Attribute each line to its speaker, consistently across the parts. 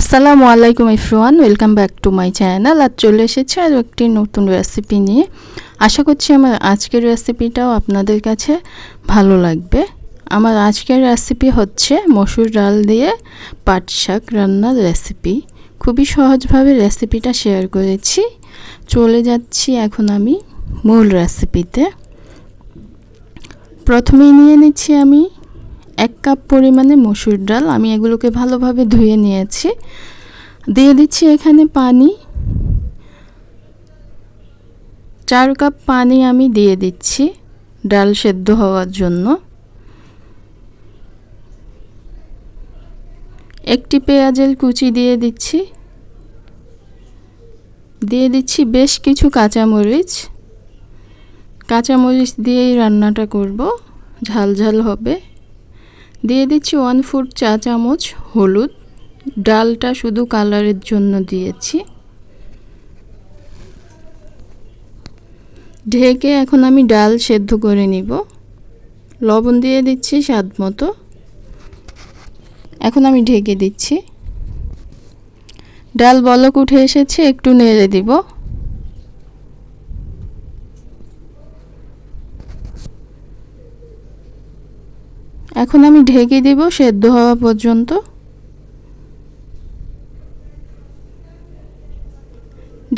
Speaker 1: আসসালামু আলাইকুম ইফরোয়ান welcome back to my channel. আর চলে এসেছে আরও একটি নতুন রেসিপি নিয়ে। আশা করছি আমার আজকের রেসিপিটাও আপনাদের কাছে ভালো লাগবে। আমার আজকের রেসিপি হচ্ছে মসুর ডাল দিয়ে পাট শাক রান্নার রেসিপি। খুবই সহজভাবে রেসিপিটা শেয়ার করেছি। চলে যাচ্ছি এখন আমি মূল রেসিপিতে। প্রথমেই নিয়ে নিচ্ছি আমি এক কাপ পরিমাণে মসুর ডাল। আমি এগুলোকে ভালোভাবে ধুয়ে নিয়েছি। দিয়ে দিচ্ছি এখানে পানি। চার কাপ পানি আমি দিয়ে দিচ্ছি ডাল সেদ্ধ হওয়ার জন্য। একটি পেঁয়াজের কুচি দিয়ে দিচ্ছি। দিয়ে দিচ্ছি বেশ কিছু কাঁচামরিচ। কাঁচামরিচ দিয়েই রান্নাটা করব। ঝাল ঝাল হবে। দিয়ে দিচ্ছি ওয়ান ফুট চা চামচ হলুদ। ডালটা শুধু কালারের জন্য দিয়েছি। ঢেকে এখন আমি ডাল সেদ্ধ করে নিব। লবণ দিয়ে দিচ্ছি স্বাদ মতো। এখন আমি ঢেকে দিচ্ছি। ডাল বলক উঠে এসেছে, একটু নেড়ে দিব। এখন আমি ঢেকে দিব সেদ্ধ হওয়া পর্যন্ত।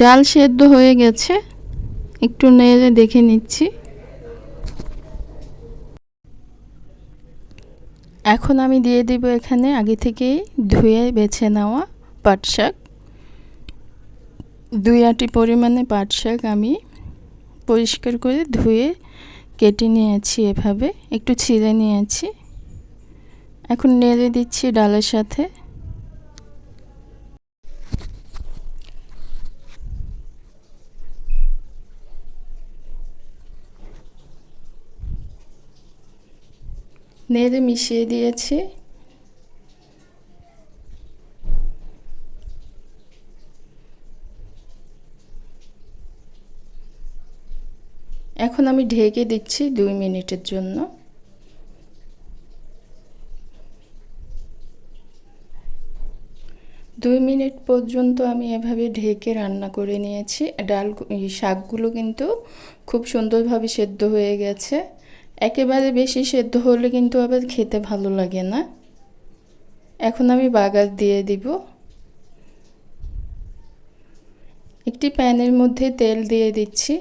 Speaker 1: ডাল সেদ্ধ হয়ে গেছে। একটু নেড়ে দেখে নিচ্ছি। এখন আমি দিয়ে দিব এখানে আগে থেকেই ধুয়ে বেছে নেওয়া পাট শাক। দুই আটি পরিমাণে পাট শাক আমি পরিষ্কার করে ধুয়ে কেটে নিয়েছি এভাবে। একটু ছিঁড়ে নিয়েছি। এখন নেড়ে দিচ্ছি ডালের সাথে। নেড়ে মিশিয়ে দিয়েছি। এখন আমি ঢেকে দিচ্ছি দুই মিনিটের জন্য। দুই মিনিট পর্যন্ত আমি এভাবে ঢেকে রান্না করে নিয়েছি। ডাল শাকগুলো কিন্তু খুব সুন্দরভাবে সেদ্ধ হয়ে গেছে। একেবারে বেশি সেদ্ধ হলে কিন্তু আবার খেতে ভালো লাগে না। এখন আমি বাগার দিয়ে দিব। একটি প্যানের মধ্যে তেল দিয়ে দিচ্ছি।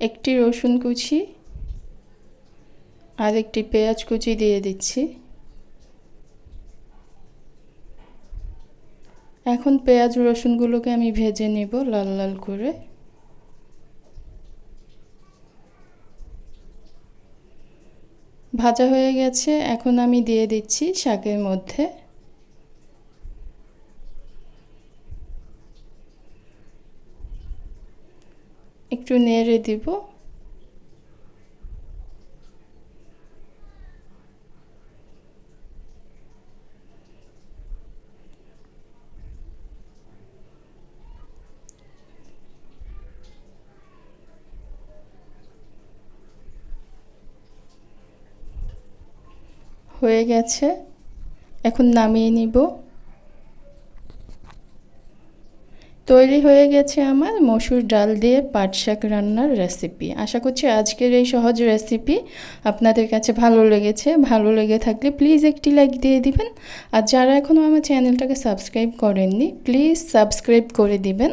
Speaker 1: একটি রসুন কুচি আর একটি পেঁয়াজ কুচি দিয়ে দিচ্ছি। এখন পেঁয়াজ রসুনগুলোকে আমি ভেজে নেব লাল লাল করে। ভাজা হয়ে গেছে, এখন আমি দিয়ে দিচ্ছি শাকের মধ্যে। একটু নেড়ে দিব। হয়ে গেছে। এখন নামিয়ে নিব। তৈরি হয়ে গেছে আমার মসুর ডাল দিয়ে পাট শাক রান্নার রেসিপি আশা করছি আজকের এই সহজ রেসিপি আপনাদের কাছে ভালো লেগেছে। ভালো লেগে থাকলে প্লিজ একটি লাইক দিয়ে দিবেন। আর যারা এখনও আমার চ্যানেলটাকে সাবস্ক্রাইব করেননি প্লিজ সাবস্ক্রাইব করে দিবেন।